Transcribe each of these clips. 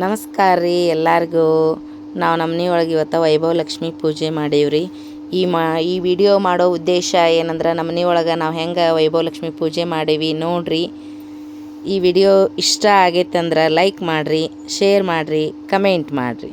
ನಮಸ್ಕಾರ ರೀ ಎಲ್ಲರಿಗೂ. ನಾವು ನಮ್ಮನೆ ಒಳಗೆ ಇವತ್ತು ವೈಭವ ಲಕ್ಷ್ಮಿ ಪೂಜೆ ಮಾಡೀವ್ರಿ. ಈ ಮಾ, ಈ ವಿಡಿಯೋ ಮಾಡೋ ಉದ್ದೇಶ ಏನಂದ್ರೆ ನಮ್ಮ ಮನೆ ಒಳಗೆ ನಾವು ಹೆಂಗೆ ವೈಭವ ಲಕ್ಷ್ಮಿ ಪೂಜೆ ಮಾಡೀವಿ ನೋಡ್ರಿ. ಈ ವಿಡಿಯೋ ಇಷ್ಟ ಆಗೈತೆ ಅಂದ್ರೆ ಲೈಕ್ ಮಾಡಿರಿ, ಶೇರ್ ಮಾಡಿರಿ, ಕಮೆಂಟ್ ಮಾಡಿರಿ.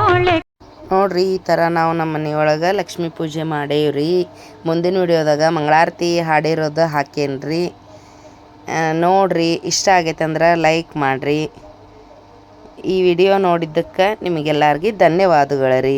ನೋಡ್ರಿ, ಈ ಥರ ನಾವು ನಮ್ಮ ಮನೆಯೊಳಗೆ ಲಕ್ಷ್ಮಿ ಪೂಜೆ ಮಾಡೇವ್ರಿ. ಮುಂದಿನ ವಿಡಿಯೋದಾಗ ಮಂಗಳಾರತಿ ಹಾಡಿರೋದು ಹಾಕೇನ್ರಿ. ನೋಡಿರಿ, ಇಷ್ಟ ಆಗೈತೆ ಅಂದ್ರೆ ಲೈಕ್ ಮಾಡಿರಿ. ಈ ವಿಡಿಯೋ ನೋಡಿದ್ದಕ್ಕೆ ನಿಮಗೆಲ್ಲರಿಗೂ ಧನ್ಯವಾದಗಳು ರೀ